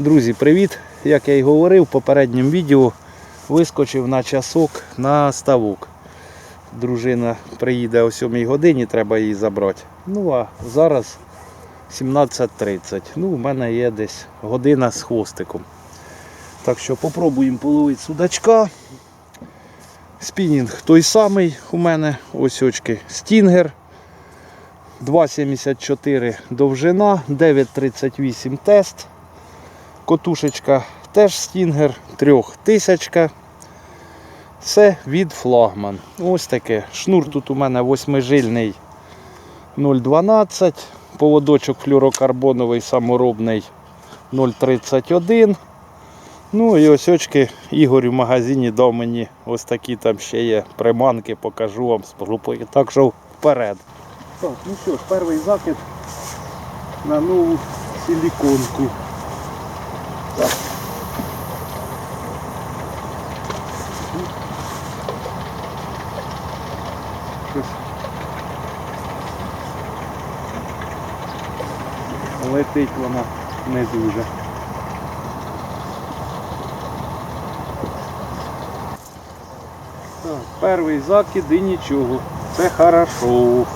Друзі, привіт! Як я й говорив в попередньому відео, вискочив на часок на ставок. Дружина приїде о 7 годині, треба її забрати. Ну а зараз 17.30. Ну, у мене є десь година з хвостиком. Так що попробуємо половити судачка. Спінінг той самий у мене. Ось очки стінгер. 2,74 довжина, 9,38 тест. Котушечка теж стінгер, трьохтисячка. Це від флагман. Ось таке. Шнур тут у мене восьмижильний 0,12. Поводочок флюрокарбоновий саморобний 0,31. Ну і ось очки Ігор в магазині дав мені ось такі там ще є приманки, покажу вам з групою. Так що вперед. Так, ну що ж, перший закид на нову силіконку. Летить вона не дуже. Так, перший закид і нічого. Це хорошо.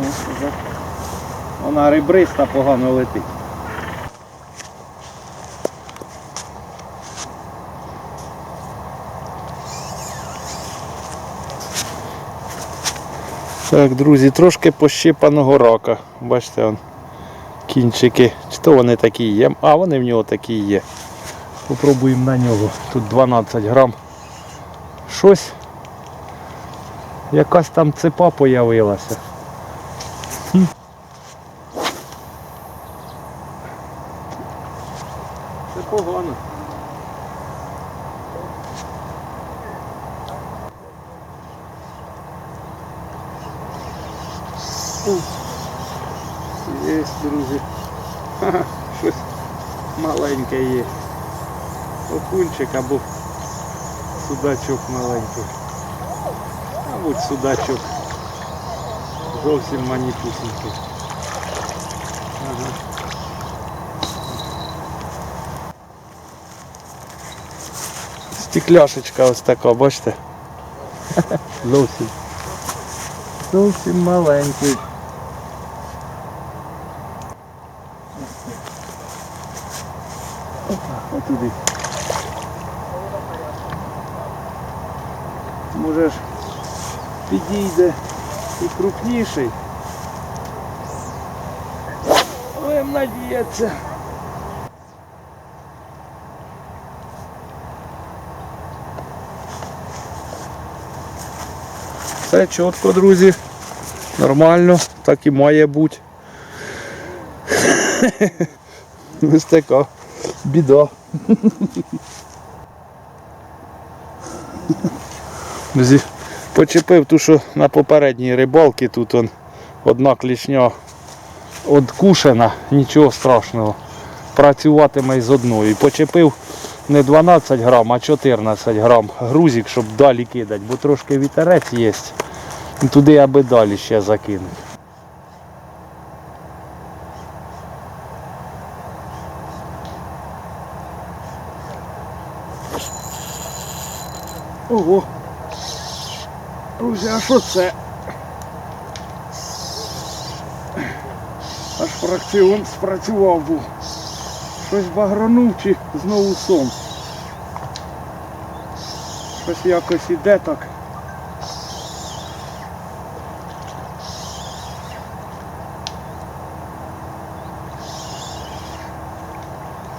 Ось уже. Вона ребриста погано летить. Так, друзі, трошки пощипаного рака. Бачите, он, кінчики. Чи то вони такі є? А, вони в нього такі є. Попробуємо на нього. Тут 12 грам. Щось. Якась там цепа появилася. судачок маленький. Мабуть, судачок. Зовсім маніпусенький. Ага. Стекляшечка ось така, бачите? Зовсім. Зовсім маленький. Підійде і крупніший. Будемо надіятися. Все чітко, друзі. Нормально, так і має бути. Ось така біда. Друзі, почепив ту, що на попередній рибалці тут он, одна клішня откушена, нічого страшного. Працюватиме з одною. Почепив не 12 грам, а 14 грам грузик, щоб далі кидати, бо трошки вітерець є. Туди аби далі ще закинути. Ого. Друзі, а що це? Аж фракціон спрацював був. Щось багранув чи знову сон. Щось якось іде так.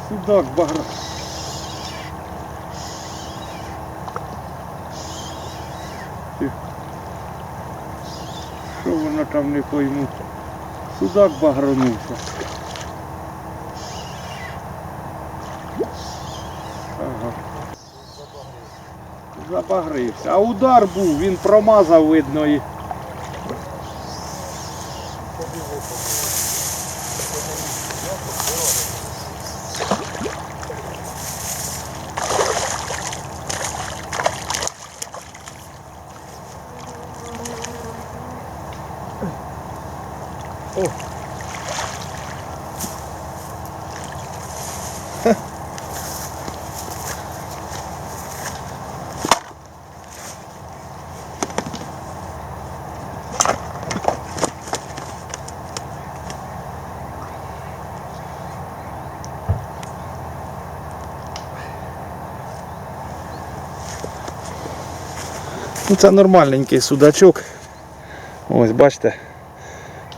Судак багра. Ти. Що воно там не пойму? Судак багранувся. Ага. Забагрився. А удар був, він промазав, видно, і Ну, це нормальненький судачок. Ось, бачите.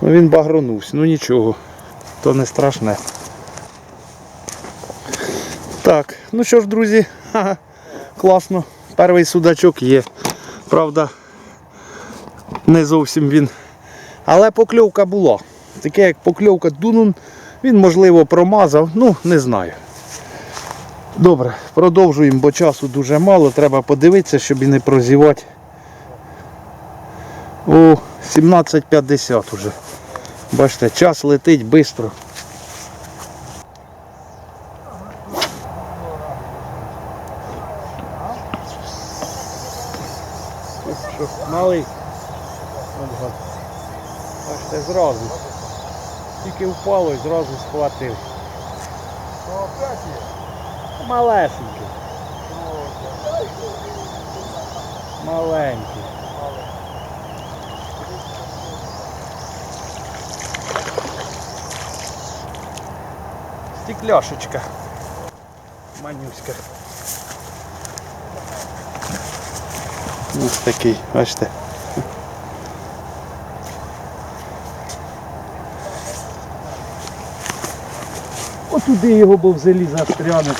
Ну він багронувся, ну нічого, то не страшне. Так, ну що ж, друзі, ха-ха, класно. Перший судачок є. Правда, не зовсім він. Але покльовка була. Таке як покльовка дунун, він можливо промазав, ну не знаю. Добре, продовжуємо, бо часу дуже мало, треба подивитися, щоб і не прозівати. О, 17.50 уже. Бачите, час летить швидко. Малий? Бачите, зразу. Тільки впало і зразу схватив. Малесенький. Маленький. Стекляшечка. Манюська. Ось такий, бачите. Отуди його бо взагалі зелі застряне.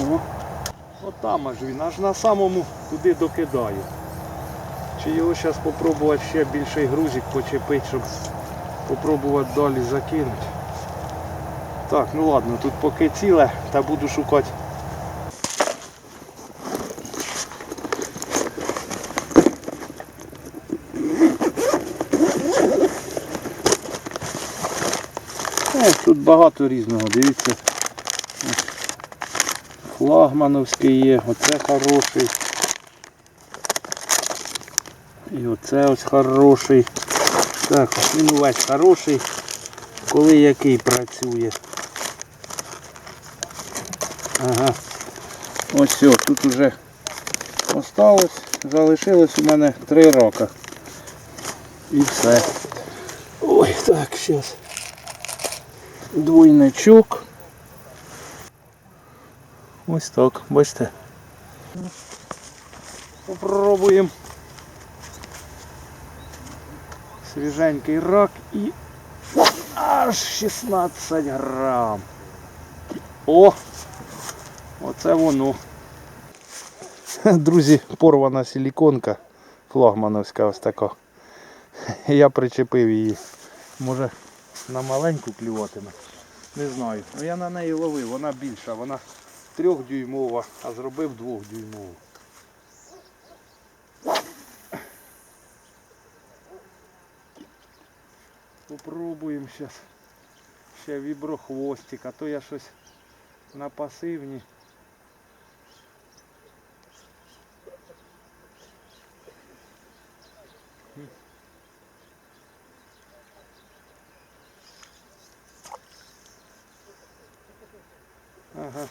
Ого. Отам він, аж на самому туди докидаю. Чи його зараз спробувати ще більший грузик почепити, щоб спробувати далі закинути. Так, ну ладно, тут поки ціле, та буду шукати. О, тут багато різного, дивіться. Флагмановський є, оце хороший. І оце ось хороший. Так, він увесь хороший, коли який працює. Ага. Ось все, тут уже осталось, залишилось у мене три роки. І все. Ой, так, зараз. Двойничок. Ось так, бачите. Попробуємо. Свіженький рак і аж 16 грам. О! Оце воно. Друзі, порвана силіконка флагмановська ось така. Я причепив її. Може на маленьку клюватиме. Не знаю. Ну я на неї ловив, вона більша, вона трьохдюймова, а зробив двохдюймову. Попробуємо зараз ще віброхвостик, а то я щось на пасивні. Ага.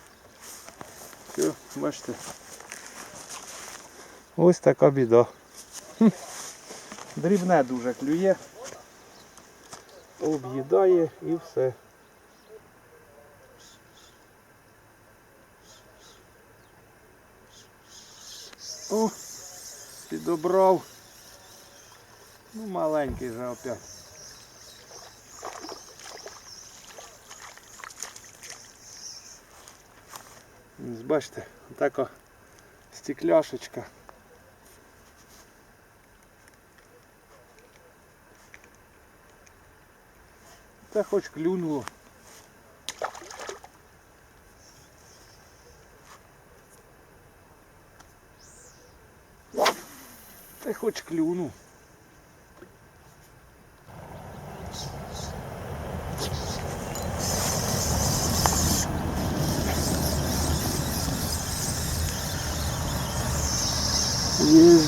Бачите. Ось така біда. Дрібне дуже клює. Об'їдає і все. О, підобрав. Ну, маленький же опять. Ось Бачите, така стекляшечка. Та хоч клюнуло. Та хоч клюнув.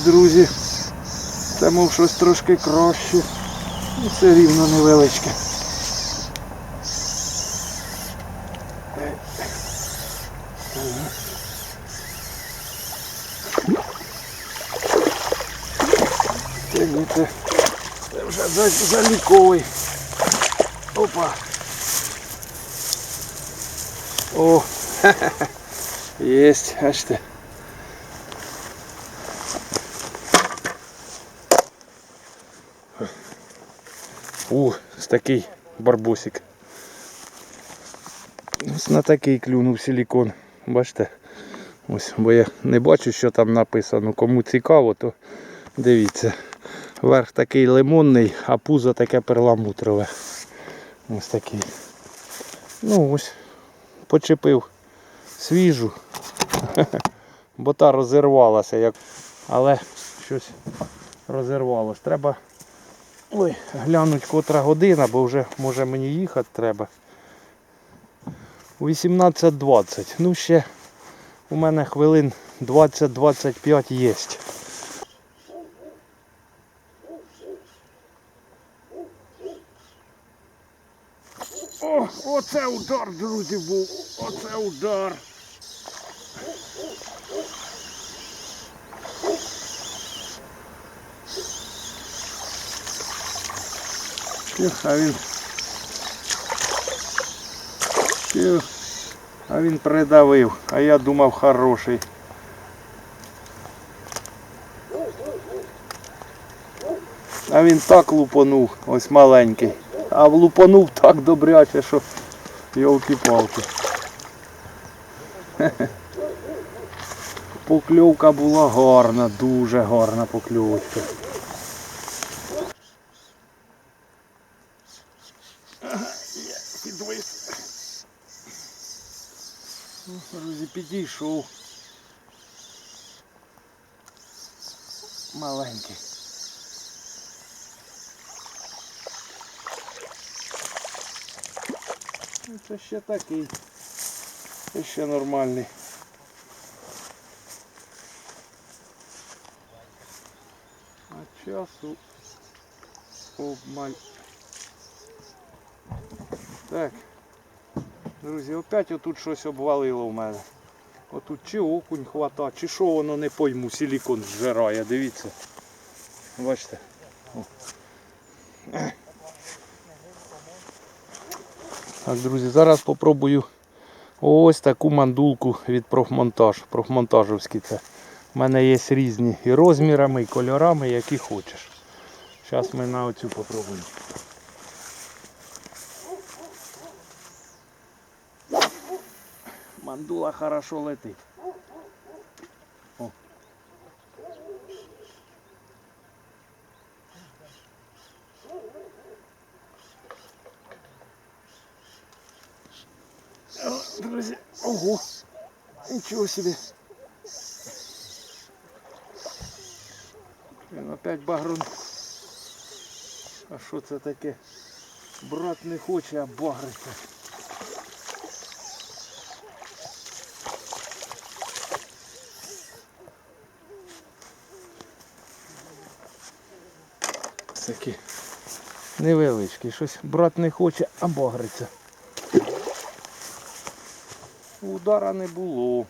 друзі. Це мов щось трошки краще. Ну, Все рівно невеличке. Це ні, це, це вже заліковий. Опа. О, єсть, бачите. Ух, ось такий барбосик. Ось на такий клюнув силікон. Бачите? Ось, бо я не бачу, що там написано. Кому цікаво, то дивіться. Верх такий лимонний, а пузо таке перламутрове. Ось такий. Ну ось. Почепив свіжу. Бо та розірвалася, як... але щось розірвалось. Треба Ой, глянуть котра година, бо вже може мені їхати треба. 18.20. Ну ще у мене хвилин 20-25 є. О, оце удар, друзі, був. Оце удар. Ех, А він. Ех, А він придавив, а я думав хороший. А він так лупанув, ось маленький. А лупанув так добряче, що йолки-палки. Покльовка була гарна, дуже гарна покльовочка. Підвис. Друзі, підійшов. Маленький. Ну, Це ще такий. Це ще нормальний. А часу обмаль. Так. Друзі, опять отут щось обвалило в мене. Отут чи окунь хвата, чи що воно не пойму, силікон зжирає, дивіться. Бачите. Так, друзі, зараз попробую ось таку мандулку від профмонтаж. Профмонтажівський це. У мене є різні і розмірами, і кольорами, які хочеш. Зараз ми на оцю попробуємо. Мандула хорошо летить. О. Друзі, ого, нічого собі. Він опять багрун. А що це таке? Брат не хоче, а. Такі невеличкі. Щось брат не хоче, а багриться. Удара не було.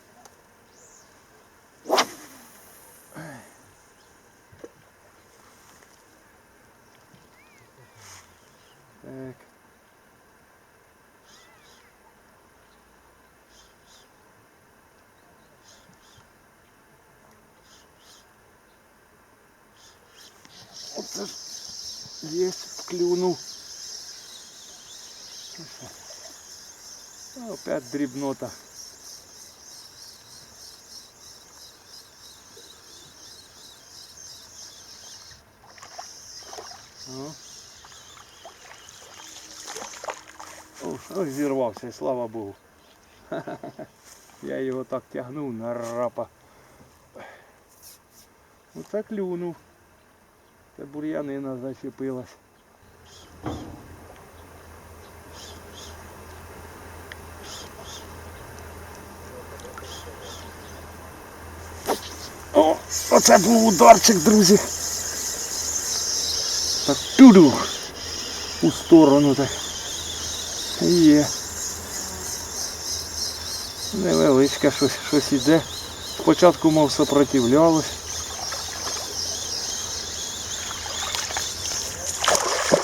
Так. Оце ж є, клюнув. А, Опять дрібнота. О. О, ой, зірвався, і слава Богу. Я його так тягнув на рапа. Оце клюнув. Це бур'янина зачепилась. Оце був ударчик, друзі. Так туду. У сторону так. Є. Невеличке щось, щось іде. Спочатку мов сопротивлялось.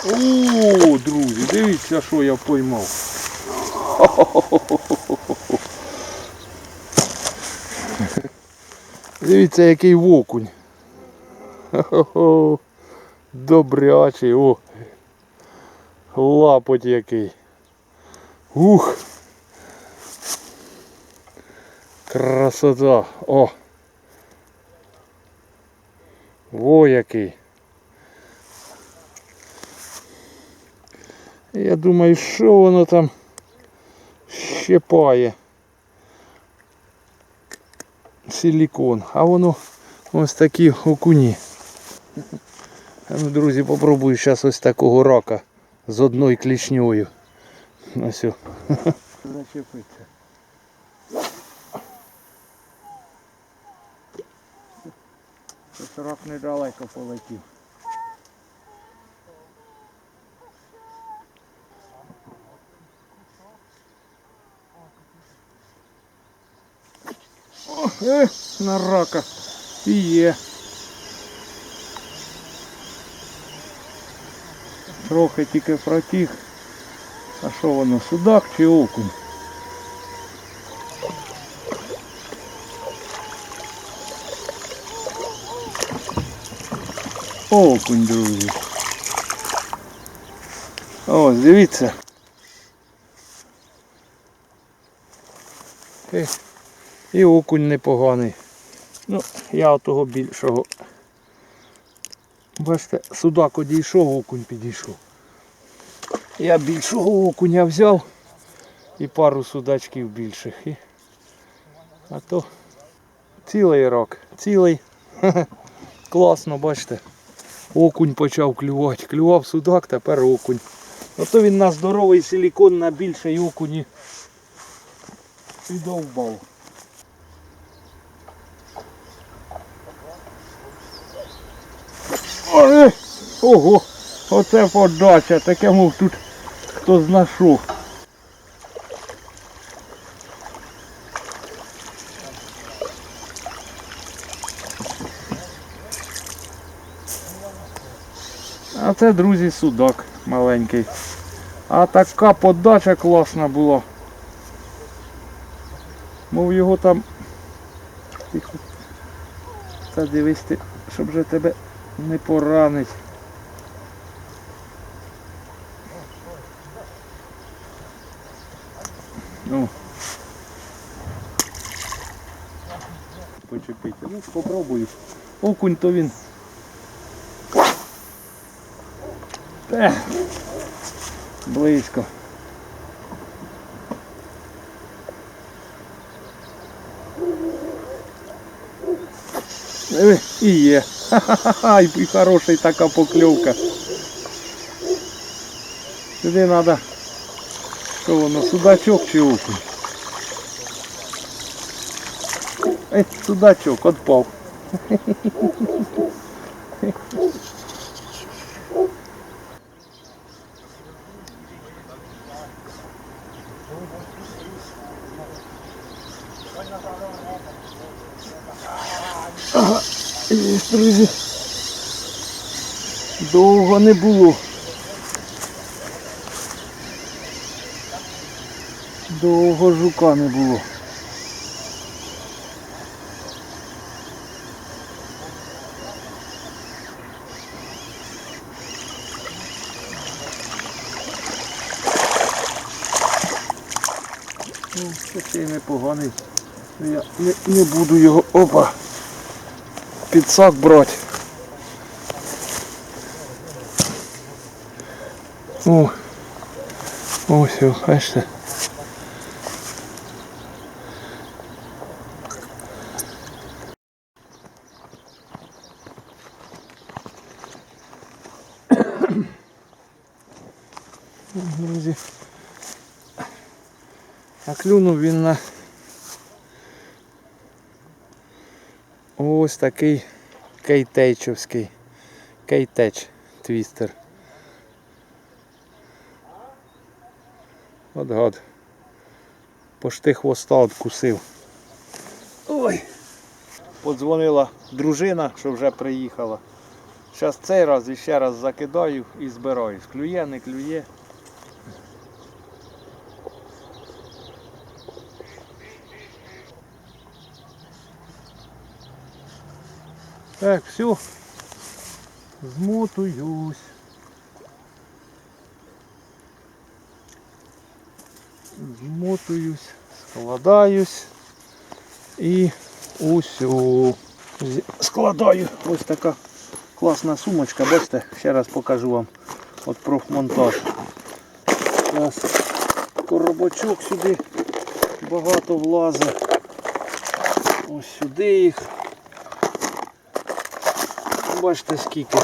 О, друзі, дивіться, що я поймав. Дивіться, який вокунь. Хо-хо-хо. Добрячий, о. Лапоть який. Ух. Красота. О. Во який. Я думаю, що воно там щепає. Силікон. А воно ось такі окуні. Ну, друзі, попробую зараз ось такого рака з одною клішньою. Ось. Зачепиться. Рак недалеко полетів. Е, на рака. І є. Трохи тільки протіг. А що воно, судак чи окунь? Окунь, друзі. Ось, дивіться. Е, І окунь непоганий. Ну, я того більшого. Бачите, судак одійшов, окунь підійшов. Я більшого окуня взяв і пару судачків більших. І... А то цілий рок, цілий. Класно, бачите. Окунь почав клювати. Клював судак, тепер окунь. Ото він на здоровий силікон на більший окуні підовбав. Ой, Ого, оце подача, таке мов тут хто знайшов. А це, друзі, судак маленький. А така подача класна була. Мов його там. Тихо. Та дивись ти, щоб же тебе не поранить. Ну. Почепити. Ну, попробую. Окунь то він. Ех, близько. Диви, І є. Ха-ха-ха, і хороша така покльовка. Сюди треба. Що воно, судачок чи окунь? Ей, судачок, отпав. Ага, є, друзі. Довго не було. Довго жука не було. Ну, такий непоганий. Я не, не буду його опа під сак брати. О, ось бачите. Друзі. А клюнув він на Ось такий кейтейчовський. Кейтеч твістер. От гад. Пошти хвоста откусив. Ой. Подзвонила дружина, що вже приїхала. Зараз цей раз і ще раз закидаю і збираюсь. Клює, не клює. Так, все. Змотуюсь. Змотуюсь, складаюсь і усю. Складаю. Ось така класна сумочка. Бачите, ще раз покажу вам от профмонтаж. Зараз коробочок сюди багато влазить. Ось сюди їх. Бачите скільки.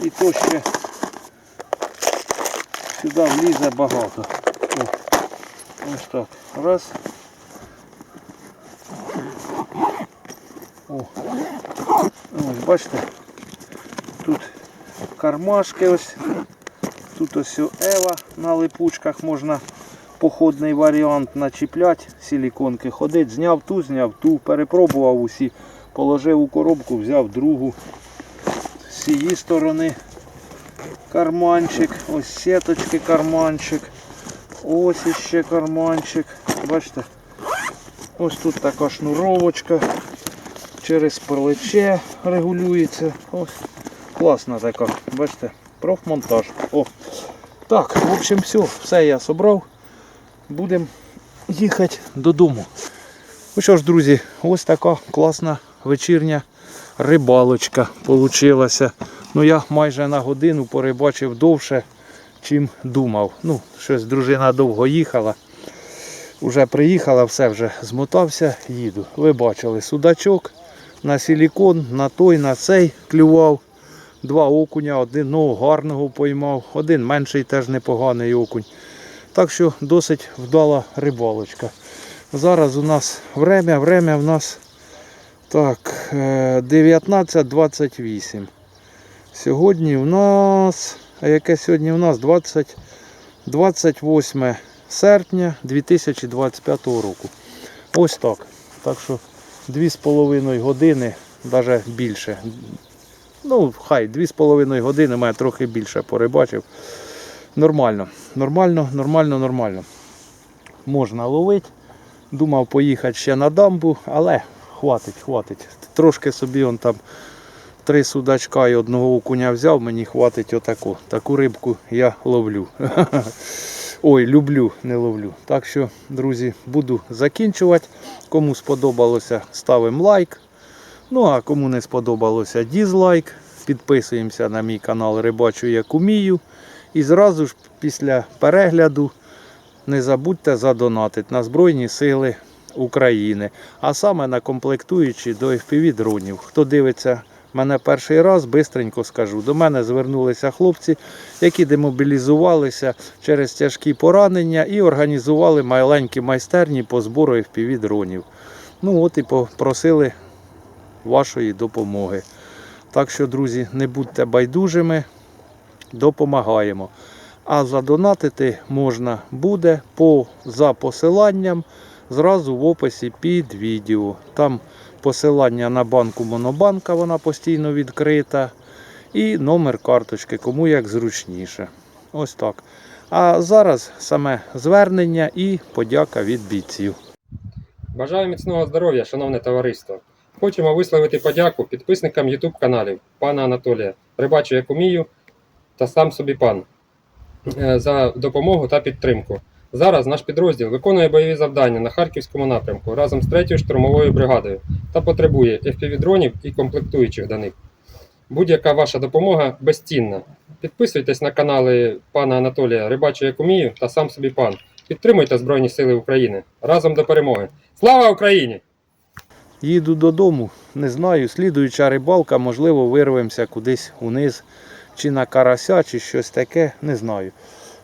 І то ще сюди влізе багато. О, ось так. Раз. О. Ось бачите. Тут кармашки ось. Тут ось Ева на липучках можна походний варіант начіпляти, силіконки ходить, зняв ту, зняв ту, перепробував усі, положив у коробку, взяв другу. З цієї сторони карманчик, ось сіточки карманчик, ось іще карманчик. Бачите? Ось тут така шнуровочка. Через плече регулюється. Ось класна така, бачите, профмонтаж. О. Так, в общем, все, все я собрав. Будемо їхати додому. Ну що ж, друзі, ось така класна вечірня рибалочка получилася. Ну я майже на годину порибачив довше, чим думав. Ну, щось дружина довго їхала. Уже приїхала, все вже змотався, їду. Ви бачили судачок на силікон, на той, на цей клював. Два окуня, один ну, гарного поймав, один менший теж непоганий окунь. Так що досить вдала рибалочка. Зараз у нас время, время в нас так, е, 19.28. Сьогодні у нас, а яке сьогодні у нас 20, 28 серпня 2025 року. Ось так. Так що 2,5 години, навіть більше. Ну, хай 2,5 години, мене трохи більше порибачив. Нормально, нормально, нормально, нормально. Можна ловити. Думав поїхати ще на дамбу, але хватить, хватить. Трошки собі он там три судачка і одного окуня взяв, мені хватить отаку. Таку рибку я ловлю. Ой, люблю, не ловлю. Так що, друзі, буду закінчувати. Кому сподобалося, ставимо лайк. Ну а кому не сподобалося, дізлайк. Підписуємося на мій канал Рибачу як умію. І зразу ж після перегляду не забудьте задонатити на Збройні Сили України, а саме на комплектуючі до FPV дронів. Хто дивиться мене перший раз, бистренько скажу. До мене звернулися хлопці, які демобілізувалися через тяжкі поранення і організували маленькі майстерні по збору FPV дронів. Ну от і попросили вашої допомоги. Так що, друзі, не будьте байдужими, допомагаємо. А задонатити можна буде по, за посиланням зразу в описі під відео. Там посилання на банку Монобанка, вона постійно відкрита. І номер карточки, кому як зручніше. Ось так. А зараз саме звернення і подяка від бійців. Бажаю міцного здоров'я, шановне товариство. Хочемо висловити подяку підписникам YouTube каналів пана Анатолія, Рибачу як умію та сам собі пан е, за допомогу та підтримку. Зараз наш підрозділ виконує бойові завдання на Харківському напрямку разом з 3-ю штурмовою бригадою та потребує FPV-дронів і комплектуючих до них. Будь-яка ваша допомога безцінна. Підписуйтесь на канали пана Анатолія Рибачу як умію та сам собі пан. Підтримуйте Збройні Сили України разом до перемоги. Слава Україні! Їду додому, не знаю, слідуюча рибалка, можливо, вирвемося кудись униз, чи на карася, чи щось таке, не знаю.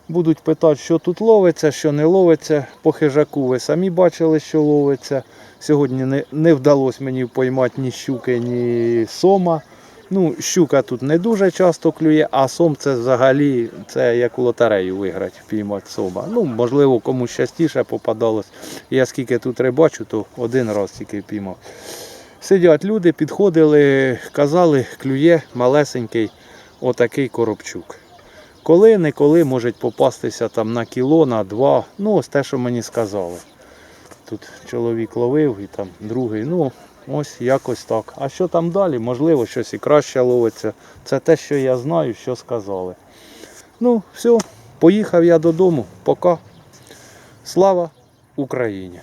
Будуть питати, що тут ловиться, що не ловиться. По хижаку ви самі бачили, що ловиться. Сьогодні не, не вдалося мені поймати ні щуки, ні сома. Ну, щука тут не дуже часто клює, а сом це взагалі це як у лотерею виграти, впіймати сома. Ну, можливо, комусь частіше попадалось. Я скільки тут рибачу, то один раз тільки впіймав. Сидять люди, підходили, казали, клює малесенький отакий коробчук. Коли неколи може попастися там на кіло, на два. Ну, ось те, що мені сказали. Тут чоловік ловив і там другий. Ну, ось якось так. А що там далі? Можливо, щось і краще ловиться. Це те, що я знаю, що сказали. Ну, все, поїхав я додому. Пока. Слава Україні!